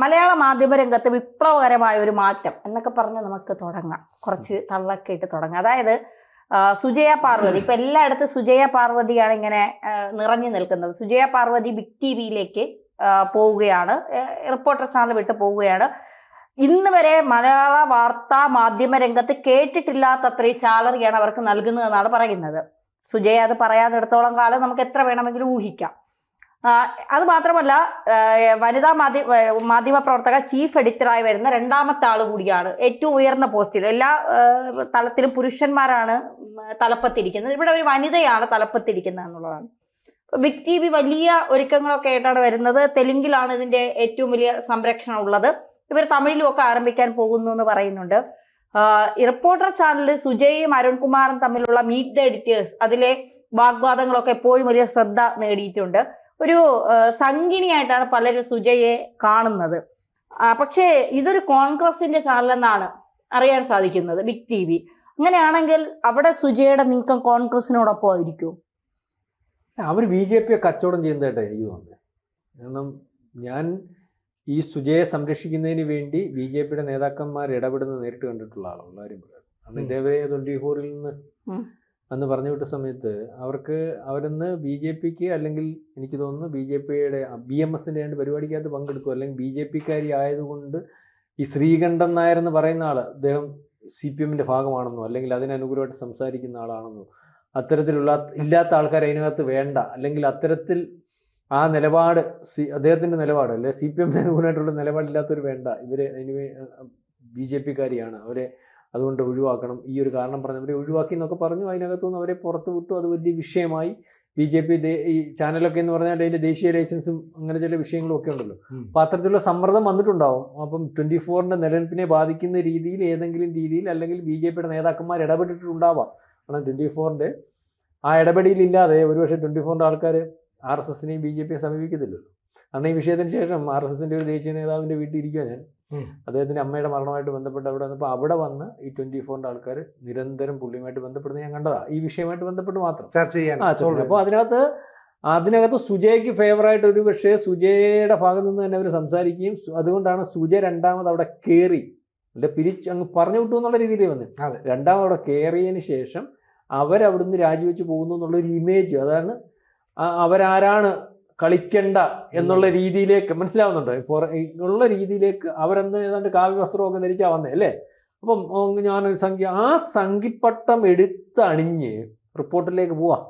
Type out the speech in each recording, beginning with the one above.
മലയാള മാധ്യമ രംഗത്ത് വിപ്ലവകരമായ ഒരു മാറ്റം എന്നൊക്കെ പറഞ്ഞ് നമുക്ക് തുടങ്ങാം. കുറച്ച് തള്ളൊക്കെ ഇട്ട് തുടങ്ങാം. അതായത് സുജയ പാർവതി. ഇപ്പൊ എല്ലായിടത്തും സുജയ പാർവതിയാണ് ഇങ്ങനെ നിറഞ്ഞു നിൽക്കുന്നത്. സുജയ പാർവതി ബിഗ് ടി വിയിലേക്ക് പോവുകയാണ്. റിപ്പോർട്ടർ ചാനൽ വിട്ട് പോവുകയാണ്. ഇന്ന് വരെ മലയാള വാർത്താ മാധ്യമ രംഗത്ത് കേട്ടിട്ടില്ലാത്ത അത്രയും സാലറിയാണ് അവർക്ക് നൽകുന്നതെന്നാണ് പറയുന്നത്. സുജയ അത് പറയാതെടുത്തോളം കാലം നമുക്ക് എത്ര വേണമെങ്കിലും ഊഹിക്കാം. അത് മാത്രമല്ല വനിതാ മാധ്യമ മാധ്യമ പ്രവർത്തക ചീഫ് എഡിറ്ററായി വരുന്ന രണ്ടാമത്തെ ആൾ കൂടിയാണ് ഏറ്റവും ഉയർന്ന പോസ്റ്റിൽ. എല്ലാ തലത്തിലും പുരുഷന്മാരാണ് തലപ്പത്തിരിക്കുന്നത്. ഇവിടെ ഒരു വനിതയാണ് തലപ്പത്തിരിക്കുന്നത് എന്നുള്ളതാണ്. ബിഗ് ടി വി വലിയ ഒരുക്കങ്ങളൊക്കെ ആയിട്ടാണ് വരുന്നത്. തെലുങ്കിലാണ് ഇതിന്റെ ഏറ്റവും വലിയ സംരക്ഷണം ഉള്ളത്. ഇവർ തമിഴിലും ഒക്കെ ആരംഭിക്കാൻ പോകുന്നു എന്ന് പറയുന്നുണ്ട്. റിപ്പോർട്ടർ ചാനലിൽ സുജയും അരുൺകുമാറും തമ്മിലുള്ള മീറ്റ് ദ എഡിറ്റേഴ്സ് അതിലെ വാഗ്വാദങ്ങളൊക്കെ എപ്പോഴും വലിയ ശ്രദ്ധ നേടിയിട്ടുണ്ട്. ഒരു സംഗിണിയായിട്ടാണ് പലരും സുജയെ കാണുന്നത്. പക്ഷേ ഇതൊരു കോൺഗ്രസിന്റെ ചാനലെന്നാണ് അറിയാൻ സാധിക്കുന്നത് ബിഗ് ടി വി. അങ്ങനെയാണെങ്കിൽ അവിടെ സുജയുടെ നീക്കം കോൺഗ്രസിനോടൊപ്പം ആയിരിക്കും. അവർ ബി ജെ പിയെ കച്ചവടം ചെയ്യുന്നതായിട്ടാണ് എനിക്ക് തോന്നുന്നത്. കാരണം ഞാൻ ഈ സുജയെ സംരക്ഷിക്കുന്നതിന് വേണ്ടി ബി ജെ പിയുടെ നേതാക്കന്മാർ ഇടപെടുന്നത് നേരിട്ട് കണ്ടിട്ടുള്ള ആളാണ് പറയാം അന്ന്. ഇതേവരെ ഫോറിൽ നിന്ന്. അന്ന് പറഞ്ഞു വിട്ട സമയത്ത് അവർക്ക് അവരിന്ന് ബി ജെ പിക്ക് അല്ലെങ്കിൽ എനിക്ക് തോന്നുന്നു ബി ജെ പിയുടെ ബി എം എസിന്റെ പരിപാടിക്കകത്ത് പങ്കെടുക്കും. അല്ലെങ്കിൽ ബി ജെ പിക്കാരി ആയതുകൊണ്ട് ഈ ശ്രീകണ്ഠൻ നായർ എന്ന് പറയുന്ന ആൾ അദ്ദേഹം സി പി എമ്മിന്റെ ഭാഗമാണെന്നോ അല്ലെങ്കിൽ അതിനനുകൂലമായിട്ട് സംസാരിക്കുന്ന ആളാണെന്നോ അത്തരത്തിലുള്ള ഇല്ലാത്ത ആൾക്കാർ അതിനകത്ത് വേണ്ട. അല്ലെങ്കിൽ അത്തരത്തിൽ ആ നിലപാട് സി അദ്ദേഹത്തിന്റെ നിലപാട് അല്ലെ സി പി എമ്മിന് അനുകൂലമായിട്ടുള്ള നിലപാടില്ലാത്തവർ വേണ്ട. ഇവർ അതിന് ബി ജെ പിക്കാരിയാണ്. അവരെ അതുകൊണ്ട് ഒഴിവാക്കണം. ഈ ഒരു കാരണം പറഞ്ഞവരെ ഒഴിവാക്കി എന്നൊക്കെ പറഞ്ഞു. അതിനകത്തുനിന്ന് അവരെ പുറത്തു വിട്ടു. അത് വലിയ വിഷയമായി. ബി ജെ പി ഈ ചാനലൊക്കെ എന്ന് പറഞ്ഞാൽ അതിന്റെ ദേശീയ ലൈസൻസും അങ്ങനെ ചില വിഷയങ്ങളും ഒക്കെ ഉണ്ടല്ലോ. അപ്പൊ അത്തരത്തിലുള്ള സമ്മർദ്ദം വന്നിട്ടുണ്ടാവും. അപ്പം ട്വന്റി ഫോറിന്റെ നിലനിൽപ്പിനെ ബാധിക്കുന്ന രീതിയിൽ ഏതെങ്കിലും രീതിയിൽ അല്ലെങ്കിൽ ബി ജെ പിയുടെ നേതാക്കന്മാർ ഇടപെട്ടിട്ടുണ്ടാവാം. കാരണം ട്വന്റി ഫോറിന്റെ ആ ഇടപെടിയിലില്ലാതെ ഒരുപക്ഷെ ട്വന്റി ഫോറിന്റെ ആൾക്കാർ ആർ എസ് എസിനെയും ബി ജെ പിയെ സമീപിക്കത്തില്ലല്ലോ. അന്ന് ഈ വിഷയത്തിന് ശേഷം ആർ എസ് എസിന്റെ ഒരു ദേശീയ നേതാവിന്റെ വീട്ടിൽ ഇരിക്കുക ഞാൻ. ഉം. അദ്ദേഹത്തിന്റെ അമ്മയുടെ മരണമായിട്ട് ബന്ധപ്പെട്ട് അവിടെ വന്നപ്പോൾ അവിടെ വന്ന് ഈ ട്വന്റി ഫോറിന്റെ ആൾക്കാർ നിരന്തരം പുള്ളിയുമായിട്ട് ബന്ധപ്പെടുന്നത് ഞാൻ കണ്ടതാ. ഈ വിഷയമായിട്ട് ബന്ധപ്പെട്ട് മാത്രം. ചർച്ച ചെയ്യാൻ അപ്പോൾ അതിനകത്ത് അതിനകത്ത് സുജയ്ക്ക് ഫേവറായിട്ട് ഒരു പക്ഷേ സുജയുടെ ഭാഗത്ത് നിന്ന് തന്നെ അവർ സംസാരിക്കുകയും അതുകൊണ്ടാണ് സുജ രണ്ടാമത് അവിടെ കയറി അല്ലെ പിരിച്ച് അങ്ങ് പറഞ്ഞു വിട്ടു എന്നുള്ള രീതിയിൽ വന്നു. രണ്ടാമത് അവിടെ കയറിയതിന് ശേഷം അവരവിടുന്ന് രാജിവെച്ച് പോകുന്നു എന്നുള്ളൊരു ഇമേജ് അതാണ് അവരാരാണ് കളിക്കണ്ട എന്നുള്ള രീതിയിലേക്ക് മനസ്സിലാവുന്നുണ്ട്. ഉള്ള രീതിയിലേക്ക് അവരെന്ത് ഏതാണ്ട് കാവ്യ വസ്ത്രമൊക്കെ ധരിച്ചാ വന്നേ അല്ലേ? അപ്പം ഞാനൊരു സംഖ്യ ആ സംഖിപ്പട്ടം എടുത്തണിഞ്ഞ് റിപ്പോർട്ടിലേക്ക് പോവാം.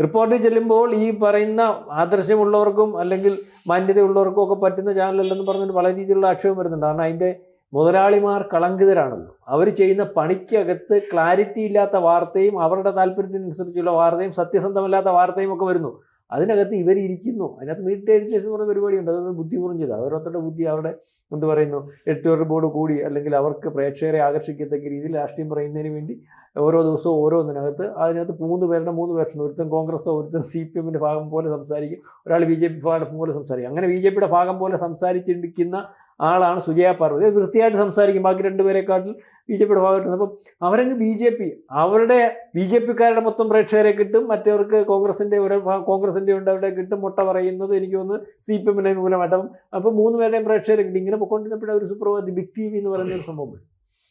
റിപ്പോർട്ടിൽ ചെല്ലുമ്പോൾ ഈ പറയുന്ന ആദർശമുള്ളവർക്കും അല്ലെങ്കിൽ മാന്യതയുള്ളവർക്കും ഒക്കെ പറ്റുന്ന ചാനലല്ലെന്ന് പറഞ്ഞിട്ട് വളരെ രീതിയിലുള്ള ആക്ഷേപം വരുന്നുണ്ട്. കാരണം അതിന്റെ മുതലാളിമാർ കളങ്കിതരാണല്ലോ. അവർ ചെയ്യുന്ന പണിക്കകത്ത് ക്ലാരിറ്റി ഇല്ലാത്ത വാർത്തയും അവരുടെ താല്പര്യത്തിനനുസരിച്ചുള്ള വാർത്തയും സത്യസന്ധമല്ലാത്ത വാർത്തയും ഒക്കെ വരുന്നു. അതിനകത്ത് ഇവരിയ്ക്കുന്നു അതിനകത്ത് മീറ്റ് എഡിറ്റേഴ്സ് എന്ന് പറയുന്ന പരിപാടിയുണ്ട്. അത് ബുദ്ധിപൂർവം ചെയ്ത് ഓരോരുത്തരുടെ ബുദ്ധി അവരുടെ എന്ത് പറയുന്നു എഡിറ്റോറിയൽ ബോർഡ് കൂടി അല്ലെങ്കിൽ അവർക്ക് പ്രേക്ഷകരെ ആകർഷിക്കത്തക്ക രീതിയിൽ രാഷ്ട്രീയം പറയുന്നതിന് വേണ്ടി ഓരോ ദിവസവും ഓരോന്നിനകത്ത് അതിനകത്ത് മൂന്ന് പേരുടെ മൂന്ന് വേർഷൻ ഒരുത്തൻ കോൺഗ്രസ് ഒരുത്തൻ സി പി എമ്മിന്റെ ഭാഗം പോലെ സംസാരിക്കും. ഒരാൾ ബി ജെ പി ഭാഗം പോലെ സംസാരിക്കും. അങ്ങനെ ബി ജെ പിയുടെ ഭാഗം പോലെ സംസാരിച്ചിരിക്കുന്ന ആളാണ് സുജയ പാർവതി. വൃത്തിയായിട്ട് സംസാരിക്കും. ബാക്കി രണ്ടുപേരെക്കാട്ടിൽ ബി ജെ പിയുടെ ഭാഗമായിട്ട് അപ്പം അവരങ്ങ് ബി ജെ പി അവരുടെ ബി ജെ പിക്കാരുടെ മൊത്തം പ്രേക്ഷകരെ കിട്ടും. മറ്റവർക്ക് കോൺഗ്രസിന്റെ ഒരു കോൺഗ്രസിന്റെ ഉണ്ട് അവിടെ കിട്ടും മുട്ട പറയുന്നത് എനിക്ക് ഒന്ന് സി പി എമ്മിനെ മൂലമായിട്ട്. അപ്പം മൂന്ന് പേരുടെയും പ്രേക്ഷകരെ കിട്ടും. ഇങ്ങനെ പൊക്കൊണ്ടിരുന്നപ്പോഴേ ഒരു സുപ്രഭാതി ബിഗ് ടി വി എന്ന് പറയുന്ന ഒരു സംഭവം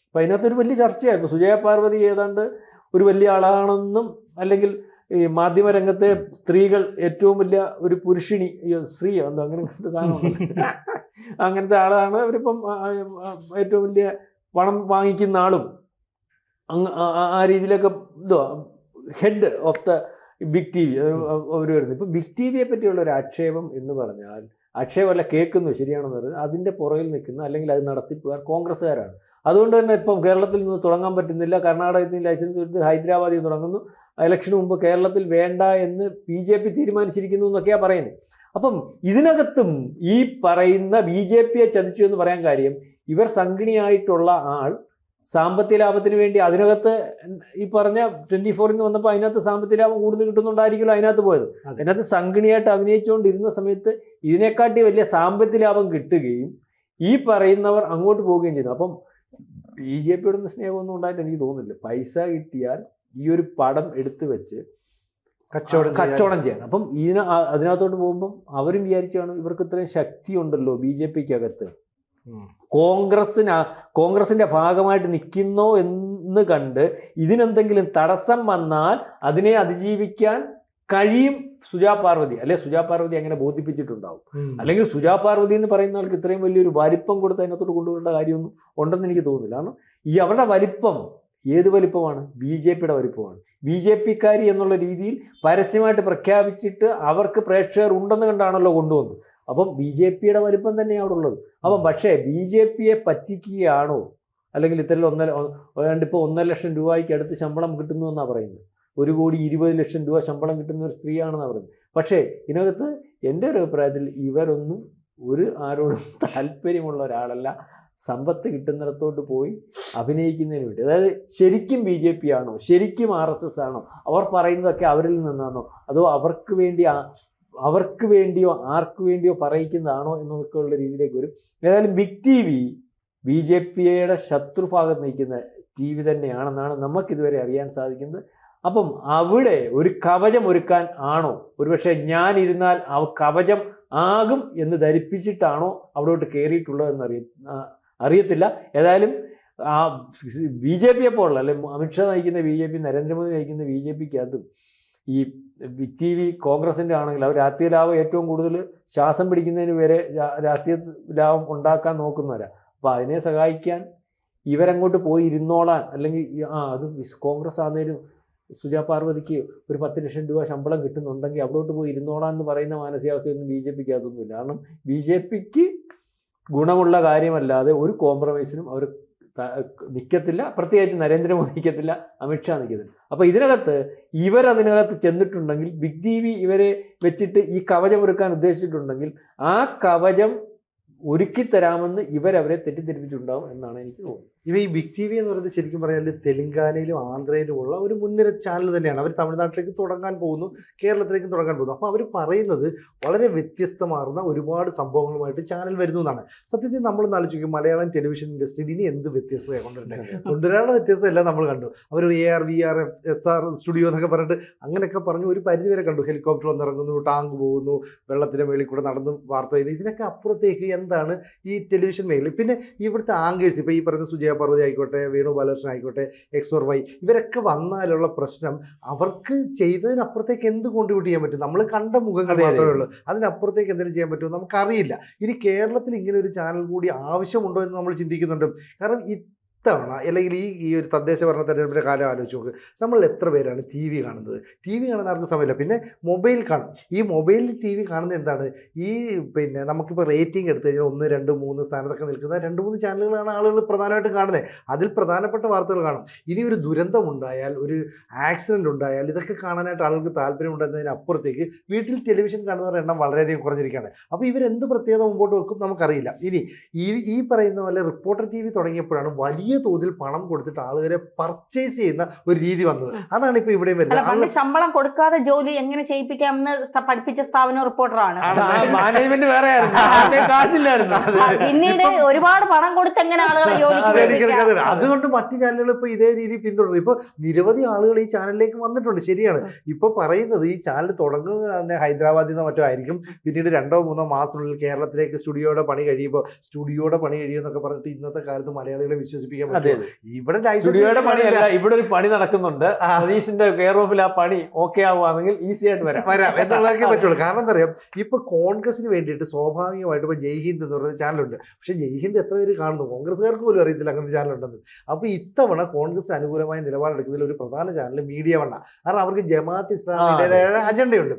അപ്പം അതിനകത്തൊരു വലിയ ചർച്ചയായി. ഇപ്പോൾ സുജയ പാർവതി ഏതാണ്ട് ഒരു വലിയ ആളാണെന്നും അല്ലെങ്കിൽ ഈ മാധ്യമരംഗത്തെ സ്ത്രീകൾ ഏറ്റവും വലിയ ഒരു പുരുഷിണി സ്ത്രീയോ എന്തോ അങ്ങനെ അങ്ങനത്തെ ആളാണ് അവരിപ്പം ഏറ്റവും വലിയ പണം വാങ്ങിക്കുന്ന ആളും. ആ- രീതിയിലൊക്കെ എന്തോ head of the big T V അവർ വരുന്നത്. ഇപ്പം ബിഗ് ടി വിയെ പറ്റിയുള്ള ഒരു ആക്ഷേപം എന്ന് പറഞ്ഞാൽ ആക്ഷേപമല്ല കേൾക്കുന്നു ശരിയാണെന്ന് പറയുന്നത്. അതിന്റെ പുറകിൽ നിൽക്കുന്ന അല്ലെങ്കിൽ അത് നടത്തിപ്പുകാർ കോൺഗ്രസ്സുകാരാണ്. അതുകൊണ്ട് തന്നെ ഇപ്പം കേരളത്തിൽ നിന്ന് തുടങ്ങാൻ പറ്റുന്നില്ല. കർണാടകത്തിൽ ലൈസൻസ് എടുത്ത് ഹൈദരാബാദിൽ തുടങ്ങുന്നു. ഇലക്ഷന് മുമ്പ് കേരളത്തിൽ വേണ്ട എന്ന് ബി ജെ പി തീരുമാനിച്ചിരിക്കുന്നു എന്നൊക്കെയാണ് പറയുന്നത്. അപ്പം ഇതിനകത്തും ഈ പറയുന്ന ബി ജെ പിയെ ചതിച്ചു എന്ന് പറയാൻ കാര്യം ഇവർ സംഘിണിയായിട്ടുള്ള ആൾ സാമ്പത്തിക ലാഭത്തിന് വേണ്ടി അതിനകത്ത് ഈ പറഞ്ഞ ട്വന്റി ഫോറിൽ നിന്ന് വന്നപ്പോൾ അതിനകത്ത് സാമ്പത്തിക ലാഭം കൂടുതൽ കിട്ടുന്നുണ്ടായിരിക്കുമല്ലോ അതിനകത്ത് പോയത്. അതെ. അതിനകത്ത് സംഘിണിയായിട്ട് അഭിനയിച്ചുകൊണ്ടിരുന്ന സമയത്ത് ഇതിനെക്കാട്ടി വലിയ സാമ്പത്തിക ലാഭം കിട്ടുകയും ഈ പറയുന്നവർ അങ്ങോട്ട് പോവുകയും ചെയ്യുന്നു അപ്പം ബി ജെ പിയോടൊന്നും സ്നേഹമൊന്നും ഉണ്ടായിട്ട് എനിക്ക് തോന്നുന്നില്ല. പൈസ കിട്ടിയാൽ ഈ ഒരു പടം എടുത്തു വെച്ച് കച്ചവടം ചെയ്യാൻ. കച്ചവടം ചെയ്യണം അപ്പം ഇതിന് അതിനകത്തോട്ട് പോകുമ്പം അവരും വിചാരിച്ചാണ് ഇവർക്ക് ഇത്രയും ശക്തി ഉണ്ടല്ലോ ബി ജെ പിക്ക് അകത്ത് കോൺഗ്രസിന് കോൺഗ്രസിന്റെ ഭാഗമായിട്ട് നിൽക്കുന്നോ എന്ന് കണ്ട് ഇതിനെന്തെങ്കിലും തടസ്സം വന്നാൽ അതിനെ അതിജീവിക്കാൻ കഴിയും സുജാ പാർവതി. അല്ലെ സുജാ പാർവതി അങ്ങനെ ബോധിപ്പിച്ചിട്ടുണ്ടാവും. അല്ലെങ്കിൽ സുജാ പാർവതി എന്ന് പറയുന്ന ആൾക്ക് ഇത്രയും വലിയൊരു വലിപ്പം കൊടുത്ത് അതിനകത്തോട്ട് കൊണ്ടുവരേണ്ട കാര്യമൊന്നും ഉണ്ടെന്ന് എനിക്ക് തോന്നുന്നില്ല. കാരണം ഈ അവരുടെ വലിപ്പം ഏത് വലിപ്പമാണ്? ബി ജെ പിയുടെ വലിപ്പമാണ്. ബി ജെ പിക്കാരി എന്നുള്ള രീതിയിൽ പരസ്യമായിട്ട് പ്രഖ്യാപിച്ചിട്ട് അവർക്ക് പ്രേക്ഷകർ ഉണ്ടെന്ന് കണ്ടാണല്ലോ കൊണ്ടുവന്നത്. അപ്പം ബി ജെ പിയുടെ വലിപ്പം തന്നെയാണ് അവിടെ ഉള്ളത്. അപ്പം പക്ഷേ ബി ജെ പിയെ പറ്റിക്കുകയാണോ? അല്ലെങ്കിൽ ഇത്തരം ഒന്നര ഏതാണ്ട് ഇപ്പോൾ ഒന്നര ലക്ഷം രൂപയ്ക്ക് അടുത്ത് ശമ്പളം കിട്ടുന്നു എന്നാണ് പറയുന്നത്. ഒരു കോടി ഇരുപത് ലക്ഷം രൂപ ശമ്പളം കിട്ടുന്ന ഒരു സ്ത്രീയാണെന്നാണ് പറയുന്നത്. പക്ഷേ ഇതിനകത്ത് എന്റെ ഒരു അഭിപ്രായത്തിൽ ഇവരൊന്നും ഒരു ആരോടും താല്പര്യമുള്ള ഒരാളല്ല. സമ്പത്ത് കിട്ടുന്നിടത്തോട്ട് പോയി അഭിനയിക്കുന്നതിന് വേണ്ടി. അതായത് ശരിക്കും ബി ജെ പി ആണോ? ശരിക്കും ആർ എസ് എസ് ആണോ? അവർ പറയുന്നതൊക്കെ അവരിൽ നിന്നാണോ? അതോ അവർക്ക് വേണ്ടി അവർക്ക് വേണ്ടിയോ ആർക്ക് വേണ്ടിയോ പറയിക്കുന്നതാണോ എന്നൊക്കെയുള്ള രീതിയിലേക്ക് വരും. ഏതായാലും big T V B J പിയുടെ ശത്രുഭാഗത്ത് നിൽക്കുന്ന ടി വി തന്നെയാണെന്നാണ് നമുക്കിതുവരെ അറിയാൻ സാധിക്കുന്നത്. അപ്പം അവിടെ ഒരു കവചം ഒരുക്കാൻ ആണോ? ഒരുപക്ഷെ ഞാൻ ഇരുന്നാൽ ആ കവചം ആകും എന്ന് ധരിപ്പിച്ചിട്ടാണോ അവിടോട്ട് കയറിയിട്ടുള്ളതെന്ന് അറിയ ആ, അറിയത്തില്ല. ഏതായാലും ആ ബി ജെ പിയെ പോലുള്ള അല്ലെ അമിത്ഷാ നയിക്കുന്ന ബി ജെ പി നരേന്ദ്രമോദി നയിക്കുന്ന ബി ജെ പിക്കകത്തും ഈ ടി വി കോൺഗ്രസിന്റെ ആണെങ്കിൽ അവർ രാഷ്ട്രീയ ലാഭം ഏറ്റവും കൂടുതൽ ശ്വാസം പിടിക്കുന്നതിന് വരെ രാഷ്ട്രീയ ലാഭം ഉണ്ടാക്കാൻ നോക്കുന്നവരാ. അപ്പോൾ അതിനെ സഹായിക്കാൻ ഇവരങ്ങോട്ട് പോയി ഇരുന്നോളാൻ അല്ലെങ്കിൽ ആ അത് കോൺഗ്രസ് ആണെങ്കിലും സുജാ പാർവതിക്ക് ഒരു പത്ത് ലക്ഷം രൂപ ശമ്പളം കിട്ടുന്നുണ്ടെങ്കിൽ അവിടോട്ട് പോയി ഇരുന്നോളാം എന്ന് പറയുന്ന മാനസികാവസ്ഥയൊന്നും ബി ജെ പിക്ക് അതൊന്നുമില്ല കാരണം ബി ജെ പിക്ക് ഗുണമുള്ള കാര്യമല്ലാതെ ഒരു കോംപ്രമൈസിനും അവർ നിൽക്കത്തില്ല പ്രത്യേകിച്ച് നരേന്ദ്രമോദി നിൽക്കത്തില്ല അമിത്ഷാ നിൽക്കത്തില്ല അപ്പോൾ ഇതിനകത്ത് ഇവരതിനകത്ത് ചെന്നിട്ടുണ്ടെങ്കിൽ ബിഗ് ടി വി ഇവരെ വെച്ചിട്ട് ഈ കവചം ഒരുക്കാൻ ഉദ്ദേശിച്ചിട്ടുണ്ടെങ്കിൽ ആ കവചം ഒരുക്കി തരാമെന്ന് ഇവരവരെ തെറ്റിദ്ധരിപ്പിച്ചിട്ടുണ്ടാവും എന്നാണ് എനിക്ക് തോന്നുന്നത്. ഇവ ഈ ബിഗ് ടി വി എന്ന് പറയുന്നത് ശരിക്കും പറഞ്ഞാൽ തെലുങ്കാനയിലും ആന്ധ്രയിലും ഉള്ള ഒരു മുൻനിര ചാനൽ തന്നെയാണ്. അവർ തമിഴ്നാട്ടിലേക്ക് തുടങ്ങാൻ പോകുന്നു കേരളത്തിലേക്കും തുടങ്ങാൻ പോകുന്നു. അപ്പോൾ അവർ പറയുന്നത് വളരെ വ്യത്യസ്തമാർന്ന ഒരുപാട് സംഭവങ്ങളുമായിട്ട് ചാനൽ വരുന്നു എന്നാണ്. സത്യത്തിൽ നമ്മൾ ആലോചിക്കും മലയാളം ടെലിവിഷൻ ഇൻഡസ്ട്രിയിൽ ഇനി എന്ത് വ്യത്യസ്തതയാണ് കൊണ്ടുവരേണ്ടത് കൊണ്ടുവരാനുള്ള വ്യത്യസ്തമല്ല നമ്മൾ കണ്ടു. അവർ A R V R S R studio എന്നൊക്കെ പറഞ്ഞിട്ട് അങ്ങനെയൊക്കെ പറഞ്ഞു ഒരു പരിധി വരെ കണ്ടു. ഹെലികോപ്റ്റർ വന്നിറങ്ങുന്നു ടാങ്ക് പോകുന്നു വെള്ളത്തിന്റെ മേളിൽ കൂടെ നടന്ന് വാർത്ത ചെയ്ത് ഇതിനൊക്കെ അപ്പുറത്തേക്ക് എന്താണ് ഈ ടെലിവിഷൻ മേഖല. പിന്നെ ഇവിടുത്തെ ആങ്കേഴ്സ് ഇപ്പോൾ ഈ പറയുന്ന സുജയ പർവതി ആയിക്കോട്ടെ വേണു ബാലകൃഷ്ണൻ ആയിക്കോട്ടെ എക്സ് ഓർ വൈ ഇവരൊക്കെ വന്നാലുള്ള പ്രശ്നം അവർക്ക് ചെയ്തതിനപ്പുറത്തേക്ക് എന്ത് കോൺട്രിബ്യൂട്ട് ചെയ്യാൻ പറ്റും? നമ്മൾ കണ്ട മുഖങ്ങൾ. മാത്രമേ ഉള്ളൂ. അതിനപ്പുറത്തേക്ക് എന്തെങ്കിലും ചെയ്യാൻ പറ്റുമോ നമുക്കറിയില്ല. ഇനി കേരളത്തിൽ ഇങ്ങനെ ഒരു ചാനൽ കൂടി ആവശ്യമുണ്ടോ എന്ന് നമ്മൾ ചിന്തിക്കുന്നുണ്ട്. കാരണം ഇത്തവണ അല്ലെങ്കിൽ ഈ ഈ ഒരു തദ്ദേശ ഭരണ തെരഞ്ഞെടുപ്പിന്റെ കാലം ആലോചിച്ച് നോക്ക്. നമ്മൾ എത്ര പേരാണ് ടി വി കാണുന്നത്? ടി വി കാണാൻ ആർക്കും സമയമില്ല. പിന്നെ മൊബൈൽ കാണും. ഈ മൊബൈലിൽ ടി വി കാണുന്നത് എന്താണ്? ഈ പിന്നെ നമുക്കിപ്പോൾ റേറ്റിംഗ് എടുത്തു കഴിഞ്ഞാൽ ഒന്ന് രണ്ട് മൂന്ന് സ്ഥാനത്തൊക്കെ നിൽക്കുന്ന രണ്ട് മൂന്ന് ചാനലുകളാണ് ആളുകൾ പ്രധാനമായിട്ടും കാണുന്നത് അതിൽ പ്രധാനപ്പെട്ട വാർത്തകൾ കാണും. ഇനി ഒരു ദുരന്തം ഉണ്ടായാൽ ഒരു ആക്സിഡന്റ് ഉണ്ടായാൽ ഇതൊക്കെ കാണാനായിട്ട് ആളുകൾക്ക് താല്പര്യമുണ്ടെന്നതിന് അപ്പുറത്തേക്ക് വീട്ടിൽ ടെലിവിഷൻ കാണുന്നവരുടെ എണ്ണം വളരെയധികം കുറഞ്ഞിരിക്കുകയാണ്. അപ്പോൾ ഇവരെന്ത് പ്രത്യേകത മുമ്പോട്ട് വെക്കും നമുക്കറിയില്ല. ഇനി ഈ ഈ പറയുന്ന പോലെ റിപ്പോർട്ടർ ടി വി തുടങ്ങിയപ്പോഴാണ് വലിയ തോതിൽ പണം കൊടുത്തിട്ട് ആളുകളെ പർച്ചേസ് ചെയ്യുന്ന ഒരു രീതി വന്നത്. അതാണ് ഇപ്പൊ ഇവിടെ വരുന്നത്. ശമ്പളം കൊടുക്കാതെ ജോലി എങ്ങനെ ചെയ്യിപ്പിക്കാമെന്ന് പഠിപ്പിച്ച സ്ഥാപനം റിപ്പോർട്ടറാണ് മാനേജ്മെന്റ് വേറെ കാശില്ലായിരുന്നു. പിന്നീട് ഒരുപാട് പണം കൊടുത്ത് എങ്ങനെ ആളുകളെ അതുകൊണ്ട് മറ്റു ചാനലുകൾ ഇപ്പൊ ഇതേ രീതി പിന്തുടരുന്നു. ഇപ്പൊ നിരവധി ആളുകൾ ഈ ചാനലിലേക്ക് വന്നിട്ടുണ്ട്. ശരിയാണ്. ഇപ്പൊ പറയുന്നത് ഈ ചാനൽ തുടങ്ങുന്നത് തന്നെ ഹൈദരാബാദിൽ നിന്ന് മറ്റോ ആയിരിക്കും. പിന്നീട് രണ്ടോ മൂന്നോ മാസത്തിനുള്ളിൽ കേരളത്തിലേക്ക് സ്റ്റുഡിയോയുടെ പണി കഴിയുമ്പോൾ സ്റ്റുഡിയോയുടെ പണി കഴിയുമെന്നൊക്കെ പറഞ്ഞിട്ട് ഇന്നത്തെ കാലത്ത് മലയാളികളെ വിശ്വസിപ്പിക്കാൻ പറ്റും ഇവിടെ സ്റ്റുഡിയോയുടെ പണിയല്ല ഇവിടെ ഒരു പണി നടക്കുന്നുണ്ട്. സതീഷിന്റെ കെയർ ഓഫിൽ ആ പണി ഓക്കെ ആവുകയാണെങ്കിൽ ഈസി ആയിട്ട് വരാം. വരാം എന്നുള്ളതൊക്കെ പറ്റുള്ളൂ. കാരണം എന്താ പറയാ ഇപ്പൊ കോൺഗ്രസിന് വേണ്ടിയിട്ട് സ്വാഭാവികമായിട്ട് ഇപ്പൊ ജയ്ഹിന്ദ് എന്ന് പറയുന്ന ചാനലുണ്ട് പക്ഷെ ജയ്ഹിന്ദ് എത്ര പേര് കാണുന്നു? കോൺഗ്രസ്സുകാർക്ക് പോലും അറിയത്തില്ല അങ്ങനെ ചാനലുണ്ടെന്ന് അപ്പൊ ഇത്തവണ കോൺഗ്രസിന് അനുകൂലമായ നിലപാടെടുക്കുന്നതിൽ ഒരു പ്രധാന ചാനൽ മീഡിയ വണ്ണ. കാരണം അവർക്ക് ജമാഅത്ത് ഇസ്ലാമിയുടേതായ അജണ്ടയുണ്ട്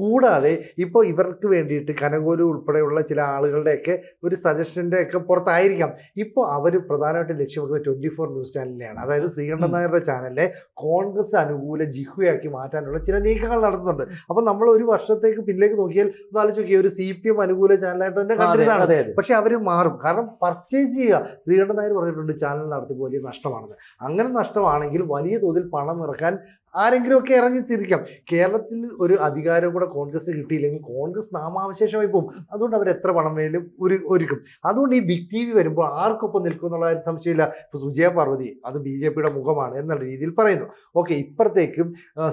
കൂടാതെ ഇപ്പോൾ ഇവർക്ക് വേണ്ടിയിട്ട് കനകോലു ഉൾപ്പെടെയുള്ള ചില ആളുകളുടെയൊക്കെ ഒരു സജഷന്റെ ഒക്കെ പുറത്തായിരിക്കാം. ഇപ്പോൾ അവർ പ്രധാനമായിട്ടും ലക്ഷ്യമിടുന്നത് ട്വന്റി ഫോർ ന്യൂസ് ചാനലിനെയാണ് അതായത് ശ്രീകണ്ഠൻ നായരുടെ ചാനലിനെ കോൺഗ്രസ് അനുകൂല ജിഹുയാക്കി മാറ്റാനുള്ള ചില നീക്കങ്ങൾ നടത്തുന്നുണ്ട്. അപ്പോൾ നമ്മൾ ഒരു വർഷത്തേക്ക് പിന്നിലേക്ക് നോക്കിയാൽ ഒന്ന് ആലോചിച്ച് നോക്കിയാൽ ഒരു സി പി എം അനുകൂല ചാനലായിട്ട് തന്നെ കണ്ടിരുന്നതാണ്. പക്ഷെ അവർ മാറും. കാരണം പർച്ചേസ് ചെയ്യുക ശ്രീകണ്ഠൻ നായർ പറഞ്ഞിട്ടുണ്ട് ചാനൽ നടത്തുമ്പോൾ വലിയ നഷ്ടമാണെന്ന്. അങ്ങനെ നഷ്ടമാണെങ്കിൽ വലിയ തോതിൽ പണം ഇറക്കാൻ ആരെങ്കിലും ഒക്കെ ഇറങ്ങി തിരിക്കാം കേരളത്തിൽ ഒരു അധികാരം കൂടെ കോൺഗ്രസ് കിട്ടിയില്ലെങ്കിൽ കോൺഗ്രസ് നാമാവശേഷമായി പോകും. അതുകൊണ്ട് അവർ എത്ര പണം വേലും ഒരു ഒരുക്കും. അതുകൊണ്ട് ഈ ബിഗ് ടി വി വരുമ്പോൾ ആർക്കൊപ്പം നിൽക്കും എന്നുള്ള സംശയമില്ല. ഇപ്പോൾ സുജയ പാർവതി അത് ബി ജെ പിയുടെ മുഖമാണ് എന്നുള്ള രീതിയിൽ പറയുന്നു. ഓക്കെ ഇപ്പുറത്തേക്കും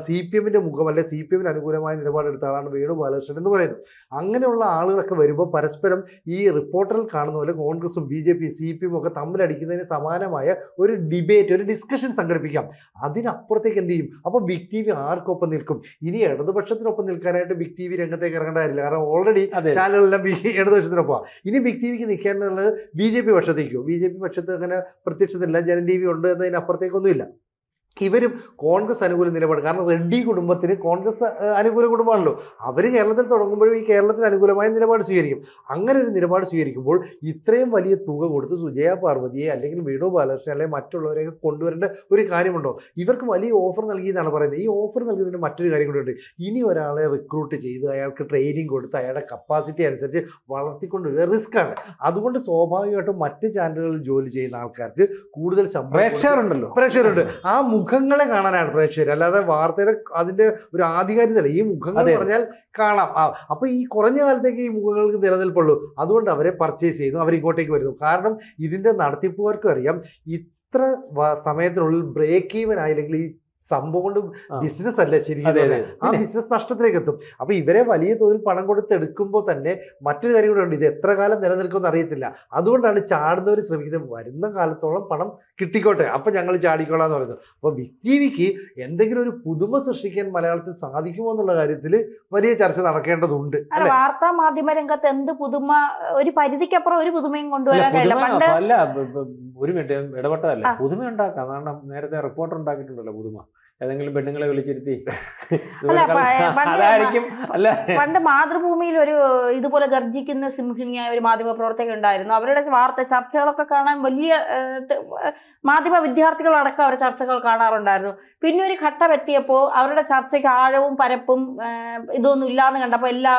സി പി എമ്മിന്റെ മുഖം അല്ലെ സി പി എമ്മിന് അനുകൂലമായ നിലപാടെടുത്ത ആളാണ് വേണു ബാലകൃഷ്ണൻ എന്ന് പറയുന്നു. അങ്ങനെയുള്ള ആളുകളൊക്കെ വരുമ്പോൾ പരസ്പരം ഈ റിപ്പോർട്ടറിൽ കാണുന്ന പോലെ കോൺഗ്രസും B J P C P എമ്മും ഒക്കെ തമ്മിലടിക്കുന്നതിന് സമാനമായ ഒരു ഡിബേറ്റ് ഒരു ഡിസ്കഷൻ സംഘടിപ്പിക്കാം. അതിനപ്പുറത്തേക്ക് എന്ത് ചെയ്യും? അപ്പോൾ ബിഗ് ടി വി ആർക്കൊപ്പം നിൽക്കും? ഇനി ഇടതുപക്ഷത്തിനൊപ്പം നിൽക്കാനായിട്ട് ബിഗ് ടി വി രംഗത്തേക്ക് ഇറങ്ങേണ്ട കാര്യമില്ല. കാരണം ഓൾറെഡി ചാനലെല്ലാം ബി ഇടതുപക്ഷത്തിനൊപ്പം ഇനി ബിഗ് ടി വിക്ക് നിൽക്കാനുള്ളത് ബി ജെ പി പക്ഷത്തേക്കോ? ബി ജെ പി പക്ഷത്ത് അങ്ങനെ പ്രത്യക്ഷത്തില്ല ജനം ടി വി ഉണ്ട് എന്നതിനപ്പുറത്തേക്കൊന്നുമില്ല. ഇവരും കോൺഗ്രസ് അനുകൂല നിലപാട്. കാരണം റെഡ്ഡി കുടുംബത്തിന് കോൺഗ്രസ് അനുകൂല കുടുംബമാണല്ലോ. അവർ കേരളത്തിൽ തുടങ്ങുമ്പോഴും ഈ കേരളത്തിന് അനുകൂലമായ നിലപാട് സ്വീകരിക്കും. അങ്ങനെ ഒരു നിലപാട് സ്വീകരിക്കുമ്പോൾ ഇത്രയും വലിയ തുക കൊടുത്ത് സുജയ പാർവതിയെ അല്ലെങ്കിൽ വേണു ബാലകൃഷ്ണൻ അല്ലെങ്കിൽ മറ്റുള്ളവരെയൊക്കെ കൊണ്ടുവരേണ്ട ഒരു കാര്യമുണ്ടോ? ഇവർക്ക് വലിയ ഓഫർ നൽകിയെന്നാണ് പറയുന്നത്. ഈ ഓഫർ നൽകിയതിന്റെ മറ്റൊരു കാര്യം കൂടിയുണ്ട് ഇനി ഒരാളെ റിക്രൂട്ട് ചെയ്ത് അയാൾക്ക് ട്രെയിനിങ് കൊടുത്ത് അയാളുടെ കപ്പാസിറ്റി അനുസരിച്ച് വളർത്തിക്കൊണ്ടുവരിക റിസ്ക് ആണ്. അതുകൊണ്ട് സ്വാഭാവികമായിട്ടും മറ്റ് ചാനലുകളിൽ ജോലി ചെയ്യുന്ന ആൾക്കാർക്ക് കൂടുതൽ പ്രേക്ഷകരുണ്ടല്ലോ പ്രേക്ഷകരുണ്ട് ആ മുഖങ്ങളെ കാണാനാണ് പ്രേക്ഷകർ. അല്ലാതെ വാർത്തയുടെ അതിന്റെ ഒരു ആധികാരികതല്ല ഈ മുഖങ്ങൾ പറഞ്ഞാൽ കാണാം. അപ്പൊ ഈ കുറഞ്ഞ കാലത്തേക്ക് ഈ മുഖങ്ങൾക്ക് നിലനിൽപ്പുള്ളൂ. അതുകൊണ്ട് അവരെ പർച്ചേസ് ചെയ്യുന്നു അവർ ഇങ്ങോട്ടേക്ക് വരുന്നു. കാരണം ഇതിന്റെ നടത്തിപ്പുകാർക്കും അറിയാം ഇത്ര സമയത്തിനുള്ളിൽ ബ്രേക്ക് ഈവൻ ആയില്ലെങ്കിൽ ഈ സംഭവം കൊണ്ട് ബിസിനസ് അല്ല ശരിക്കും ആ ബിസിനസ് നഷ്ടത്തിലേക്ക് എത്തും അപ്പൊ ഇവരെ വലിയ തോതിൽ പണം കൊടുത്തെടുക്കുമ്പോൾ തന്നെ മറ്റൊരു കാര്യം കൂടെ ഉണ്ട്. ഇത് എത്ര കാലം നിലനിൽക്കുമെന്ന് അറിയത്തില്ല. അതുകൊണ്ടാണ് ചാടുന്നവർ ശ്രമിക്കുന്നത്. വരുന്ന കാലത്തോളം പണം കിട്ടിക്കോട്ടെ. അപ്പൊ ഞങ്ങൾ ചാടിക്കോളാം എന്ന് പറയുന്നത്. അപ്പൊ ബിഗ് ടി വിക്ക് എന്തെങ്കിലും ഒരു പുതുമ സൃഷ്ടിക്കാൻ മലയാളത്തിൽ സാധിക്കുമോ എന്നുള്ള കാര്യത്തിൽ വലിയ ചർച്ച നടക്കേണ്ടതുണ്ട് വാർത്താ മാധ്യമ രംഗത്ത് എന്ത് പുതുമ ഒരു പരിധിക്കപ്പുറം ഒരു പുതുമയും കൊണ്ടുവരാൻ അല്ല ഒരു മിനിറ്റ് ഇടപെട്ടതല്ല? പുതുമ ഉണ്ടാക്കാം കാരണം നേരത്തെ റിപ്പോർട്ടർ ഉണ്ടാക്കിയിട്ടുണ്ടല്ലോ പുതുമ. ഏതെങ്കിലും പെണ്ണുങ്ങളെ വിളിച്ചിരുത്തി. അതായിരിക്കും. അല്ല? പണ്ട് മാതൃഭൂമിയിൽ ഒരു ഇതുപോലെ ഗർജിക്കുന്ന സിംഹിണിയായ ഒരു മാധ്യമ പ്രവർത്തക ഉണ്ടായിരുന്നു. അവരുടെ വാർത്ത ചർച്ചകളൊക്കെ കാണാൻ വലിയ മാധ്യമ വിദ്യാർത്ഥികളടക്കം അവരുടെ ചർച്ചകൾ കാണാറുണ്ടായിരുന്നു. പിന്നെ ഒരു ഘട്ടം എത്തിയപ്പോൾ അവരുടെ ചർച്ചയ്ക്ക് ആഴവും പരപ്പും ഇതൊന്നും ഇല്ലാന്ന് കണ്ടപ്പോൾ എല്ലാ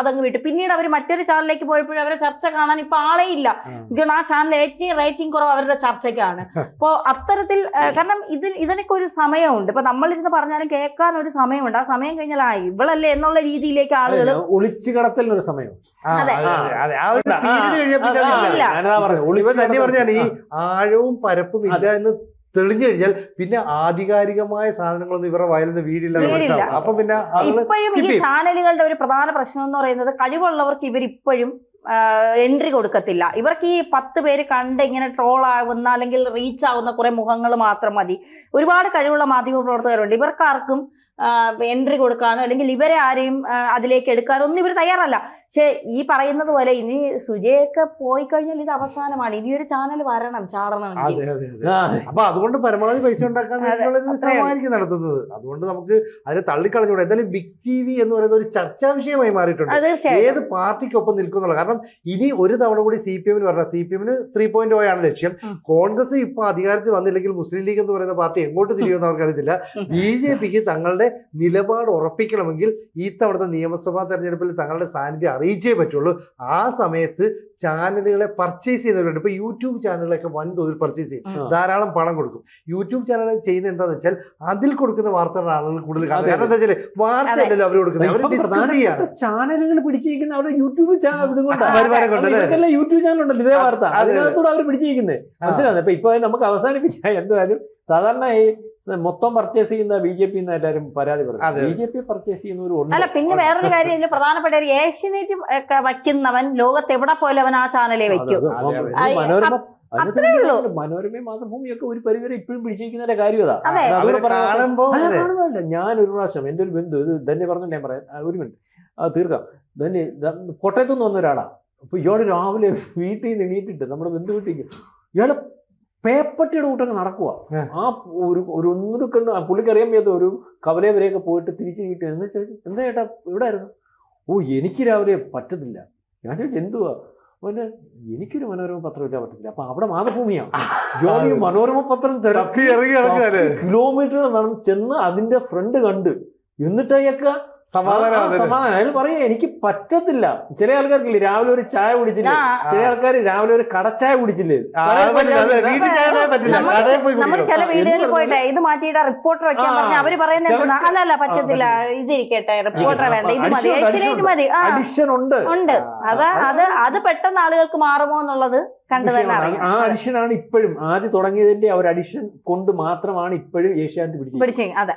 അതങ്ങ് വിട്ടു. പിന്നീട് അവർ മറ്റൊരു ചാനലിലേക്ക് പോയപ്പോഴും അവരെ ചർച്ച കാണാൻ ഇപ്പൊ ആളേ ഇല്ല. കാരണം ആ ചാനൽ ഏറ്റവും റേറ്റിംഗ് കുറവ് അവരുടെ ചർച്ചയ്ക്കാണ്. അപ്പോൾ അത്തരത്തിൽ കാരണം ഇതിന് ഇതിനൊക്കെ ഒരു സമയമുണ്ട്. ഇപ്പൊ നമ്മളിരുന്ന് പറഞ്ഞാലും കേൾക്കാൻ ഒരു സമയമുണ്ട്. ആ സമയം കഴിഞ്ഞാൽ ആ ഇവളല്ലേ എന്നുള്ള രീതിയിലേക്ക് ആളുകൾ ഒളിച്ചു കടത്തലിനൊരു സമയം അതെ. തന്നെ പറഞ്ഞാൽ ഈ കടത്തൽ. ആഴവും പരപ്പും ഇല്ല എന്ന് തെളിഞ്ഞു കഴിഞ്ഞാൽ പിന്നെ ആധികാരികമായ സാധനങ്ങളൊന്നും ഇവരുടെ വയലിൽ നിന്ന് വീടില്ല. അപ്പൊ പിന്നെ ഇപ്പോഴും ഈ ചാനലുകളുടെ ഒരു പ്രധാന പ്രശ്നം എന്ന് പറയുന്നത് കഴിവുള്ളവർക്ക് ഇവർ ഇപ്പോഴും എൻട്രി കൊടുക്കത്തില്ല. ഇവർക്ക് ഈ പത്ത് പേര് കണ്ട് ഇങ്ങനെ ട്രോൾ ആകുന്ന അല്ലെങ്കിൽ റീച്ച് ആവുന്ന കുറെ മുഖങ്ങൾ മാത്രം മതി. ഒരുപാട് കഴിവുള്ള മാധ്യമ പ്രവർത്തകരുണ്ട്. ഇവർക്കാർക്കും എൻട്രി കൊടുക്കാനോ അല്ലെങ്കിൽ ഇവരെ ആരെയും അതിലേക്ക് എടുക്കാനോ ഒന്നും ഇവർ തയ്യാറല്ല. പക്ഷേ ഈ പറയുന്നത് പോലെ ഇനി സുജയൊക്കെ പോയി കഴിഞ്ഞാൽ ഇത് അവസാനമാണ്. ഇനി ഒരു ചാനൽ വരണം ചാടണം അപ്പൊ അതുകൊണ്ട് പരമാവധി പൈസ ഉണ്ടാക്കാൻ ശ്രമമായിരിക്കും നടത്തുന്നത്. അതുകൊണ്ട് നമുക്ക് അതിനെ തള്ളിക്കളഞ്ഞൂടെ. എന്തായാലും ബിഗ് ടി വി എന്ന് പറയുന്നത് ഒരു ചർച്ചാ വിഷയമായി മാറിയിട്ടുണ്ട്. ഏത് പാർട്ടിക്കൊപ്പം നിൽക്കുന്നുള്ള കാരണം ഇനി ഒരു തവണ കൂടി സി പി എമ്മിന് പറഞ്ഞ സി പി എമ്മിന് ത്രീ പോയിന്റ് ആണ് ലക്ഷ്യം. കോൺഗ്രസ് ഇപ്പൊ അധികാരത്തിൽ വന്നില്ലെങ്കിൽ മുസ്ലിം ലീഗ് എന്ന് പറയുന്ന പാർട്ടി എങ്ങോട്ട് തിരിയുമെന്ന് അവർക്കറിയത്തില്ല. ബി ജെ പിക്ക് തങ്ങളുടെ നിലപാട് ഉറപ്പിക്കണമെങ്കിൽ ഈ തവണത്തെ നിയമസഭാ തെരഞ്ഞെടുപ്പിൽ തങ്ങളുടെ സാന്നിധ്യം അറിയിച്ചേ പറ്റുള്ളൂ. ആ സമയത്ത് ചാനലുകളെ പർച്ചേസ് ചെയ്യുന്നവരുണ്ട്. ഇപ്പൊ യൂട്യൂബ് ചാനലുകളൊക്കെ വൻതോതിൽ പർച്ചേസ് ചെയ്യും. ധാരാളം പണം കൊടുക്കും. യൂട്യൂബ് ചാനൽ ചെയ്യുന്ന എന്താണെന്ന് വെച്ചാൽ അതിൽ കൊടുക്കുന്ന വാർത്തകളാണ് ആളുകൾ കൂടുതൽ കാണുന്നത്. കാരണം എന്താ വെച്ചാൽ വാർത്തയല്ലല്ലോ അവർ കൊടുക്കുന്നത്. അവർ ഡിസ്കസ് ചെയ്യാണ്. ചാനലുകൾ പിടിച്ചിരിക്കുന്ന അവരുടെ യൂട്യൂബ് ചാനൽ യൂട്യൂബ് ചാനൽ ഉണ്ടല്ലോ ഇതേ വാർത്ത. അതെ, അതെ. അതിനകത്തൂടെ അവർ പിടിച്ചിരിക്കുന്നത് മനസ്സിലാണ് ഇപ്പൊ ഇപ്പൊ നമുക്ക് അവസാനിപ്പിക്കാം. എന്തായാലും സാധാരണ ഈ മൊത്തം പർച്ചേസ് ചെയ്യുന്ന ബി ജെ പി എല്ലാവരും പരാതി പറഞ്ഞു പറയും ബി ജെ പി പർച്ചേസ് ചെയ്യുന്നവരും അല്ല പിന്നെ വേറൊരു കാര്യം ഇതിൽ പ്രധാനപ്പെട്ട ഒരു ഏഷ്യനേറ്റ് ഒക്കെ വയ്ക്കുന്നവൻ ലോകത്ത് എവിടെ പോയാലും അവൻ ആ ചാനലേ വെക്കും. മനോരമ. മനോരമയും മാതൃഭൂമിയൊക്കെ ഒരു പരിവരെ ഇപ്പോഴും പിടിച്ചിരിക്കുന്നതിന്റെ കാര്യം അതാ. അതെ. അതുകൂടെ അവരെ പറയാൻ- കാണുമ്പോ അല്ല, അതെ. കാണുന്നതല്ല. ഞാൻ ഒരു പ്രാവശ്യം എന്റെ ഒരു ബന്ധു ഇത് തന്നെ പറഞ്ഞു ഞാൻ പറയാം. ഒരു മിനിറ്റ്. ആ തീർക്കാം. തന്നെ കോട്ടയത്തു നിന്ന് വന്ന ഒരാളാ. അപ്പൊ ഇയാൾ രാവിലെ വീട്ടിൽ നിന്ന് എണീറ്റിട്ട് നമ്മുടെ ബന്ധു വീട്ടിലേക്ക് ഇയാൾ പേപ്പട്ടിയുടെ കൂട്ടൊക്കെ നടക്കുക ആ. ഒരു ഒരു ഒന്നൊരു പുള്ളിക്ക് അറിയാൻ വയ്യാത്ത ഒരു കവലേ വരെയൊക്കെ പോയിട്ട് തിരിച്ചു കിട്ടി എന്ന് ചോദിച്ചു എന്താ ചേട്ടാ ഇവിടെ ആയിരുന്നു ഓ എനിക്ക് രാവിലെ പറ്റത്തില്ല. ഞാൻ ചോദിച്ചു എന്തുവാ? പിന്നെ എനിക്കൊരു മനോരമ പത്രം ഇല്ല പറ്റത്തില്ല. അപ്പൊ അവിടെ മാതൃഭൂമിയാണ് ജോലി മനോരമ പത്രം കിലോമീറ്റർ ചെന്ന് അതിന്റെ ഫ്രണ്ട് കണ്ട്. എന്നിട്ട് സമാധാനം. സമാധാനം. അയാൾ പറയാ എനിക്ക് പറ്റത്തില്ല. ചില ആൾക്കാർക്കില്ലേ രാവിലെ ഒരു ചായ കുടിച്ചില്ലേ? ചില ആൾക്കാർ രാവിലെ ഒരു കടച്ചായ കുടിച്ചില്ലേ? നമ്മൾ- പോയി നമ്മൾ ചില വീടുകളിൽ പോയിട്ട് ഇത് മാറ്റിയിട്ട് റിപ്പോർട്ടർ വെക്കാൻ പറഞ്ഞ അവർ പറയുന്നത് എന്തുന്നാ അല്ല അല്ലല്ല പറ്റത്തില്ല. ഇതിരിക്കട്ടെ റിപ്പോർട്ടർ വേണ്ട ഇത് മതി. ഏഷ്യനേറ്റ് മതി. ഉണ്ട്. അതാ അത് അത് പെട്ടെന്ന് ആളുകൾക്ക് മാറുമോ എന്നുള്ളത് കണ്ടു തന്നെ ആ അഡിഷൻ ആണ് ഇപ്പോഴും. ആദ്യം തുടങ്ങിയതിന്റെ ആ ഒരു അഡിഷൻ കൊണ്ട് മാത്രമാണ് ഇപ്പോഴും ഏഷ്യാനെറ്റ് പിടിച്ചത് പിടിച്ചു അതെ.